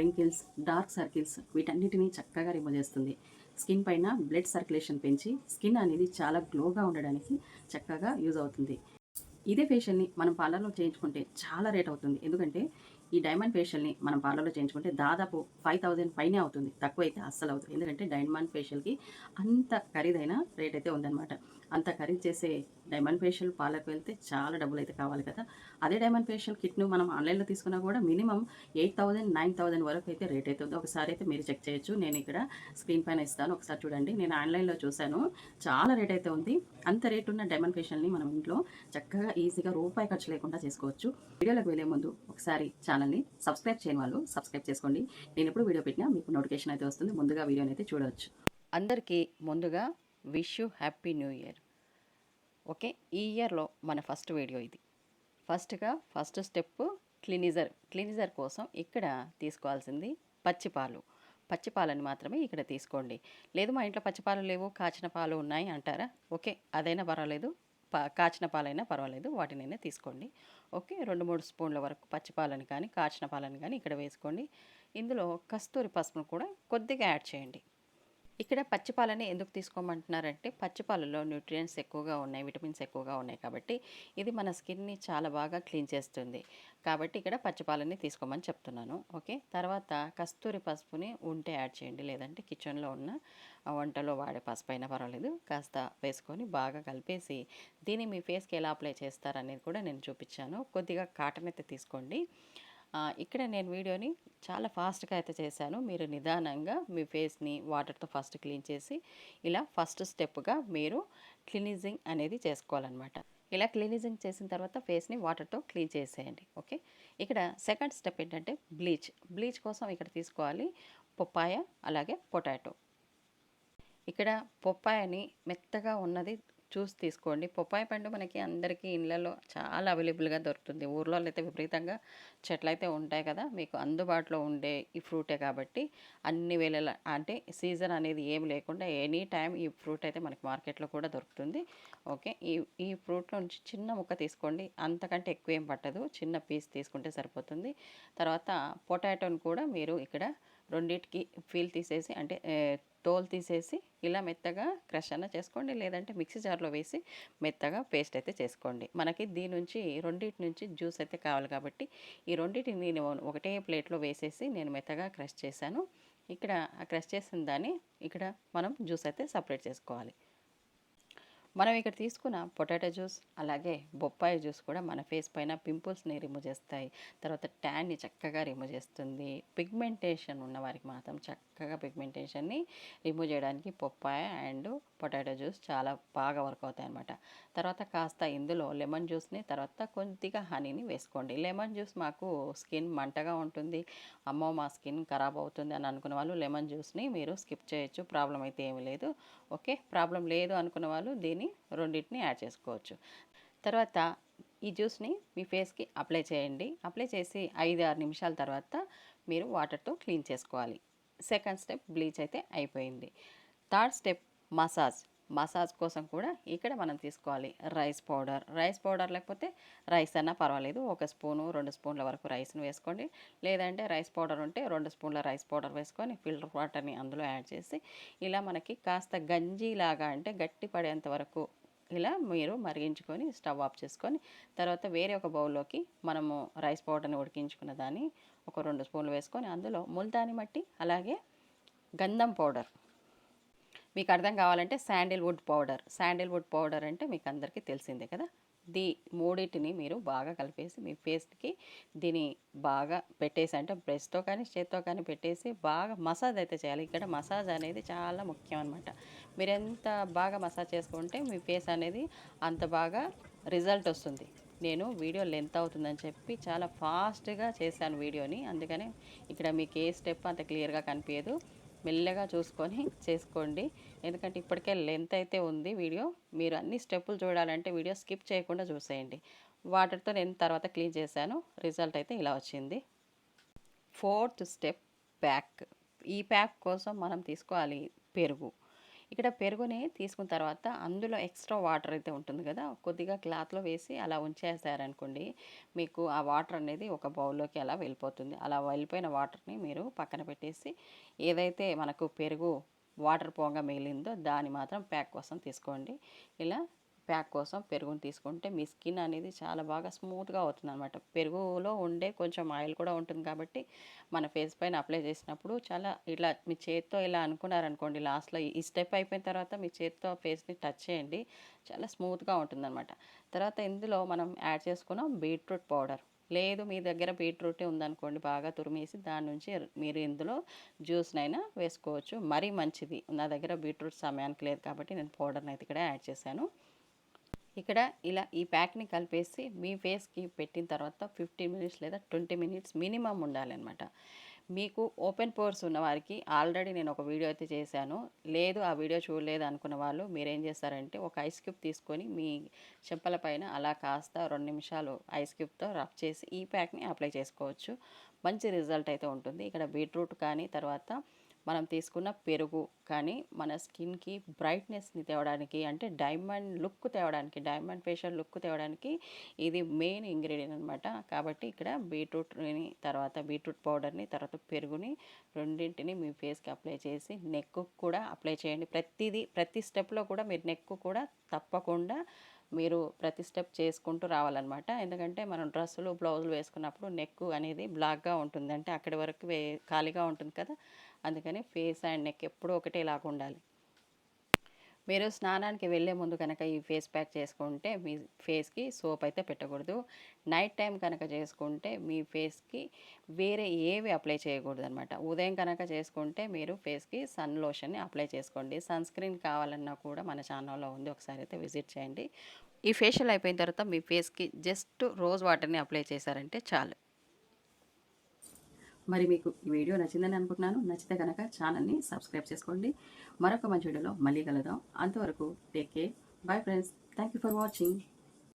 Wrinkles dark circles వీటన్నిటిని చక్కగా remove చేస్తుంది స్కిన్ పైన బ్లడ్ సర్క్యులేషన్ పెంచి స్కిన్ అనేది చాలా గ్లోగా ఉండడానికి చక్కగా యూజ్ అవుతుంది. ఇదే ఫేషియల్ని మనం పార్లర్లో చేయించుకుంటే చాలా రేట్ అవుతుంది. ఎందుకంటే ఈ డైమండ్ ఫేషియల్ని మనం పార్లర్లో చేయించుకుంటే దాదాపు ఫైవ్ థౌజండ్ పైనే అవుతుంది. తక్కువ అయితే అస్సలు అవుతుంది. ఎందుకంటే డైమండ్ ఫేషియల్కి అంత ఖరీదైన రేట్ అయితే ఉందన్నమాట. అంత ఖరీదు చేసే డైమండ్ ఫేషియల్ పార్లర్కి వెళ్తే చాలా డబ్బులు అయితే కావాలి కదా. అదే డైమండ్ ఫేషియల్ కిట్ను మనం ఆన్లైన్లో తీసుకున్నా కూడా minimum eight thousand nine thousand వరకు అయితే రేట్ అవుతుంది ఒకసారి అయితే మీరు చెక్ చేయొచ్చు. నేను ఇక్కడ స్క్రీన్ పైన ఇస్తాను. ఒకసారి చూడండి. నేను ఆన్లైన్లో చూశాను. చాలా రేట్ అయితే ఉంది. అంత రేట్ ఉన్న డైమండ్ ఫేషియల్ని మనం ఇంట్లో చక్కగా ఈజీగా రూపాయి ఖర్చు లేకుండా చేసుకోవచ్చు. వీడియోలోకి వెళ్ళే ముందు ఒకసారి ఛానల్ని సబ్స్క్రైబ్ చేయని వాళ్ళు సబ్స్క్రైబ్ చేసుకోండి. నేను ఎప్పుడు వీడియో పెట్టినా మీకు నోటిఫికేషన్ అయితే వస్తుంది. ముందుగా వీడియోని అయితే చూడవచ్చు. అందరికీ ముందుగా wish you happy new year. Okay ఈ ఇయర్లో మన ఫస్ట్ వీడియో ఇది. ఫస్ట్గా ఫస్ట్ స్టెప్ క్లినిజర్. క్లినిజర్ కోసం ఇక్కడ తీసుకోవాల్సింది పచ్చిపాలు. పచ్చిపాలని మాత్రమే ఇక్కడ తీసుకోండి. లేదు మా ఇంట్లో పచ్చిపాలు లేవు కాచిన పాలు ఉన్నాయి అంటారా? ఓకే అదైనా పర్వాలేదు. కాచిన పాలైనా పర్వాలేదు వాటినైనా తీసుకోండి. ఓకే రెండు మూడు స్పూన్ల వరకు పచ్చిపాలని కానీ కాచిన పాలని కానీ ఇక్కడ వేసుకోండి. ఇందులో కస్తూరి పసుపును కూడా కొద్దిగా యాడ్ చేయండి. ఇక్కడ పచ్చిపాలని ఎందుకు తీసుకోమంటున్నారంటే పచ్చిపాలలో న్యూట్రియంట్స్ ఎక్కువగా ఉన్నాయి విటమిన్స్ ఎక్కువగా ఉన్నాయి కాబట్టి ఇది మన స్కిన్ని చాలా బాగా క్లీన్ చేస్తుంది. కాబట్టి ఇక్కడ పచ్చిపాలని తీసుకోమని చెప్తున్నాను. ఓకే? తర్వాత కస్తూరి పసుపుని ఉంటే యాడ్ చేయండి. లేదంటే కిచెన్లో ఉన్న వంటలో వాడే పసుపు అయినా పర్వాలేదు. కాస్త వేసుకొని బాగా కలిపేసి దీన్ని మీ ఫేస్కి ఎలా అప్లై చేస్తారనేది కూడా నేను చూపించాను. కొద్దిగా కాటన్ అయితే తీసుకోండి. ఇక్కడ నేను వీడియోని చాలా ఫాస్ట్గా అయితే చేశాను. మీరు నిదానంగా మీ ఫేస్ని వాటర్తో ఫస్ట్ క్లీన్ చేసి ఇలా ఫస్ట్ స్టెప్గా మీరు క్లీనిజింగ్ అనేది చేసుకోవాలన్నమాట. ఇలా క్లీనిజింగ్ చేసిన తర్వాత ఫేస్ని వాటర్తో క్లీన్ చేసేయండి. ఓకే? ఇక్కడ సెకండ్ స్టెప్ ఏంటంటే బ్లీచ్. బ్లీచ్ కోసం ఇక్కడ తీసుకోవాలి పొప్పాయ అలాగే పొటాటో. ఇక్కడ పొప్పాయని మెత్తగా ఉన్నది చూసి తీసుకోండి. పొప్పాయ పండు మనకి అందరికీ ఇళ్ళలో చాలా అవైలబుల్గా దొరుకుతుంది. ఊర్లో అయితే విపరీతంగా చెట్లు అయితే ఉంటాయి కదా మీకు అందుబాటులో ఉండే ఈ ఫ్రూటే కాబట్టి అన్ని వేళల అంటే సీజన్ అనేది ఏం లేకుండా ఎనీ టైం ఈ ఫ్రూట్ అయితే మనకి మార్కెట్లో కూడా దొరుకుతుంది. ఓకే ఈ ఈ ఫ్రూట్లో నుంచి చిన్న ముక్క తీసుకోండి. అంతకంటే ఎక్కువ ఏం పట్టదు. చిన్న పీస్ తీసుకుంటే సరిపోతుంది. తర్వాత పొటాటోని కూడా మీరు ఇక్కడ రెండింటికి ఫీల్ తీసేసి అంటే తోలు తీసేసి ఇలా మెత్తగా క్రష్ అన్న చేసుకోండి. లేదంటే మిక్సీ జార్లో వేసి మెత్తగా పేస్ట్ అయితే చేసుకోండి. మనకి దీని నుంచి రెండింటి నుంచి జ్యూస్ అయితే కావాలి కాబట్టి ఈ రెండింటిని నేను ఒకటే ప్లేట్లో వేసేసి నేను మెత్తగా క్రష్ చేశాను. ఇక్కడ ఆ క్రష్ చేసిన దాన్ని ఇక్కడ మనం జ్యూస్ అయితే సపరేట్ చేసుకోవాలి. మనం ఇక్కడ తీసుకున్న పొటాటో జ్యూస్ అలాగే బొప్పాయి జ్యూస్ కూడా మన ఫేస్ పైన పింపుల్స్ని రిమూవ్ చేస్తాయి. తర్వాత ట్యాన్ని చక్కగా రిమూవ్ చేస్తుంది. పిగ్మెంటేషన్ ఉన్న వారికి మాత్రం చక్కగా పిగ్మెంటేషన్ని రిమూవ్ చేయడానికి బొప్పాయి అండ్ పొటాటో జ్యూస్ చాలా బాగా వర్క్ అవుతాయి అనమాట తర్వాత కాస్త ఇందులో లెమన్ జ్యూస్ని తర్వాత కొద్దిగా హనీని వేసుకోండి. లెమన్ జ్యూస్ మాకు స్కిన్ మంటగా ఉంటుంది. అమ్మో మా స్కిన్ ఖరాబ్ అవుతుంది అని అనుకున్న వాళ్ళు లెమన్ జ్యూస్ని మీరు స్కిప్ చేయొచ్చు. ప్రాబ్లం అయితే ఏమీ లేదు. ఓకే? ప్రాబ్లం లేదు అనుకున్న వాళ్ళు దీన్ని రెండింటిని యాడ్ చేసుకోవచ్చు. తర్వాత ఈ జ్యూస్ని మీ ఫేస్కి అప్లై చేయండి. అప్లై చేసి ఐదు ఆరు నిమిషాల తర్వాత మీరు వాటర్తో క్లీన్ చేసుకోవాలి. సెకండ్ స్టెప్ బ్లీచ్ అయితే అయిపోయింది. Third step massage. మసాజ్ కోసం కూడా ఇక్కడ మనం తీసుకోవాలి రైస్ పౌడర్. రైస్ పౌడర్ లేకపోతే రైస్ అన్నా పర్వాలేదు. ఒక స్పూను రెండు స్పూన్ల వరకు రైస్ను వేసుకోండి. లేదంటే రైస్ పౌడర్ ఉంటే రెండు స్పూన్ల రైస్ పౌడర్ వేసుకొని ఫిల్టర్ వాటర్ని అందులో యాడ్ చేసి ఇలా మనకి కాస్త గంజిలాగా అంటే గట్టి పడేంత వరకు ఇలా మీరు మరిగించుకొని స్టవ్ ఆఫ్ చేసుకొని తర్వాత వేరే ఒక బౌల్లోకి మనము రైస్ పౌడర్ని ఉడికించుకున్న దాన్ని ఒక రెండు స్పూన్లు వేసుకొని అందులో ముల్తాని మట్టి అలాగే గంధం పౌడర్ మీకు అర్థం కావాలంటే శాండిల్వుడ్ పౌడర్. శాండిల్వుడ్ పౌడర్ అంటే మీకు అందరికీ తెలిసిందే కదా? దీ మూడింటిని మీరు బాగా కలిపేసి మీ ఫేస్కి దీన్ని బాగా పెట్టేసి అంటే బ్రష్తో కానీ చేత్తో కానీ పెట్టేసి బాగా మసాజ్ అయితే చేయాలి. ఇక్కడ మసాజ్ అనేది చాలా ముఖ్యం అనమాట మీరు ఎంత బాగా మసాజ్ చేసుకుంటే మీ ఫేస్ అనేది అంత బాగా రిజల్ట్ వస్తుంది. నేను వీడియో లెంత్ అవుతుందని చెప్పి చాలా ఫాస్ట్గా చేశాను వీడియోని. అందుకని ఇక్కడ మీకు ఏ స్టెప్ అంత క్లియర్గా కనిపించదు. మెల్లగా చూసుకొని చేసుకోండి. ఎందుకంటే ఇప్పటికే లెంత్ అయితే ఉంది వీడియో. మీరు అన్ని స్టెప్పులు చూడాలంటే వీడియో స్కిప్ చేయకుండా చూసేయండి. వాటర్తో నేను తర్వాత క్లీన్ చేశాను. రిజల్ట్ అయితే ఇలా వచ్చింది. ఫోర్త్ స్టెప్ ప్యాక్ ఈ ప్యాక్ కోసం మనం తీసుకోవాలి పెరుగు. ఇక్కడ పెరుగుని తీసుకున్న తర్వాత అందులో ఎక్స్ట్రా వాటర్ అయితే ఉంటుంది కదా కొద్దిగా క్లాత్లో వేసి అలా ఉంచేసారనుకోండి మీకు ఆ వాటర్ అనేది ఒక బౌల్లోకి అలా వెళ్ళిపోతుంది. అలా వెళ్ళిపోయిన వాటర్ని మీరు పక్కన పెట్టేసి ఏదైతే మనకు పెరుగు వాటర్ పోగా మిగిలిందో దాన్ని మాత్రం ప్యాక్ కోసం తీసుకోండి. ఇలా ప్యాక్ కోసం పెరుగుని తీసుకుంటే మీ స్కిన్ అనేది చాలా బాగా స్మూత్గా అవుతుంది అనమాట పెరుగులో ఉండే కొంచెం ఆయిల్ కూడా ఉంటుంది కాబట్టి మన ఫేస్ పైన అప్లై చేసినప్పుడు చాలా ఇలా మీ చేత్తో ఇలా అనుకున్నారనుకోండి లాస్ట్లో ఈ స్టెప్ అయిపోయిన తర్వాత మీ చేత్తో ఫేస్ని టచ్ చేయండి చాలా స్మూత్గా ఉంటుందన్నమాట. తర్వాత ఇందులో మనం యాడ్ చేసుకున్నాం బీట్రూట్ పౌడర్. లేదు మీ దగ్గర బీట్రూటే ఉందనుకోండి బాగా తురిమేసి దాని నుంచి మీరు ఇందులో జ్యూస్నైనా వేసుకోవచ్చు. మరీ మంచిది. నా దగ్గర బీట్రూట్ సమయానికి లేదు కాబట్టి నేను పౌడర్ని అయితే ఇక్కడ యాడ్ చేశాను. ఇక్కడ ఇలా ఈ ప్యాక్ని కలిపేసి మీ ఫేస్కి పెట్టిన తర్వాత ఫిఫ్టీన్ మినిట్స్ లేదా ట్వంటీ మినిట్స్ మినిమం ఉండాలన్నమాట. మీకు ఓపెన్ పోర్స్ ఉన్న వారికి ఆల్రెడీ నేను ఒక వీడియో అయితే చేశాను. లేదు ఆ వీడియో చూడలేదు అనుకున్న వాళ్ళు మీరు ఏం చేస్తారంటే ఒక ఐస్ క్యూబ్ తీసుకొని మీ చెంపల పైన అలా కాస్త రెండు నిమిషాలు ఐస్ క్యూబ్తో రబ్ చేసి ఈ ప్యాక్ని అప్లై చేసుకోవచ్చు. మంచి రిజల్ట్ అయితే ఉంటుంది. ఇక్కడ బీట్రూట్ కానీ తర్వాత మనం తీసుకున్న పెరుగు కానీ మన స్కిన్కి బ్రైట్నెస్ని తేవడానికి అంటే డైమండ్ లుక్ తేవడానికి డైమండ్ ఫేషియల్ లుక్ తేవడానికి ఇది మెయిన్ ఇంగ్రీడియంట్ అనమాట కాబట్టి ఇక్కడ బీట్రూట్ని తర్వాత బీట్రూట్ పౌడర్ని తర్వాత పెరుగుని రెండింటిని మీ ఫేస్కి అప్లై చేసి నెక్కు కూడా అప్లై చేయండి. ప్రతిదీ ప్రతి స్టెప్లో కూడా మీరు నెక్కు కూడా తప్పకుండా మీరు ప్రతి స్టెప్ చేసుకుంటూ రావాలన్నమాట. ఎందుకంటే మనం డ్రెస్సులు బ్లౌజులు వేసుకున్నప్పుడు నెక్ అనేది బ్లాక్గా ఉంటుంది. అంటే అక్కడి వరకు వే ఖాళీగా ఉంటుంది కదా. అందుకని ఫేస్ అండ్ నెక్ ఎప్పుడూ ఒకటేలాగా ఉండాలి. మీరు స్నానానికి వెళ్ళే ముందు కనుక ఈ ఫేస్ ప్యాక్ చేసుకుంటే మీ ఫేస్కి సోప్ అయితే పెట్టకూడదు. నైట్ టైం కనుక చేసుకుంటే మీ ఫేస్కి వేరే ఏవి అప్లై చేయకూడదు అనమాట ఉదయం కనుక చేసుకుంటే మీరు ఫేస్కి సన్ లోషన్ని అప్లై చేసుకోండి. సన్ స్క్రీన్ కావాలన్నా కూడా మన ఛానల్లో ఉంది. ఒకసారి అయితే విజిట్ చేయండి. ఈ ఫేషియల్ అయిపోయిన తర్వాత మీ ఫేస్కి జస్ట్ రోజ్ వాటర్ని అప్లై చేశారంటే చాలు. మరి మీకు ఈ వీడియో నచ్చిందని అనుకుంటున్నాను. నచ్చితే కనుక ఛానల్ని సబ్స్క్రైబ్ చేసుకోండి. మరొక మంచి వీడియోలో మళ్ళీ కలుద్దాం. అంతవరకు take care bye friends thank you for watching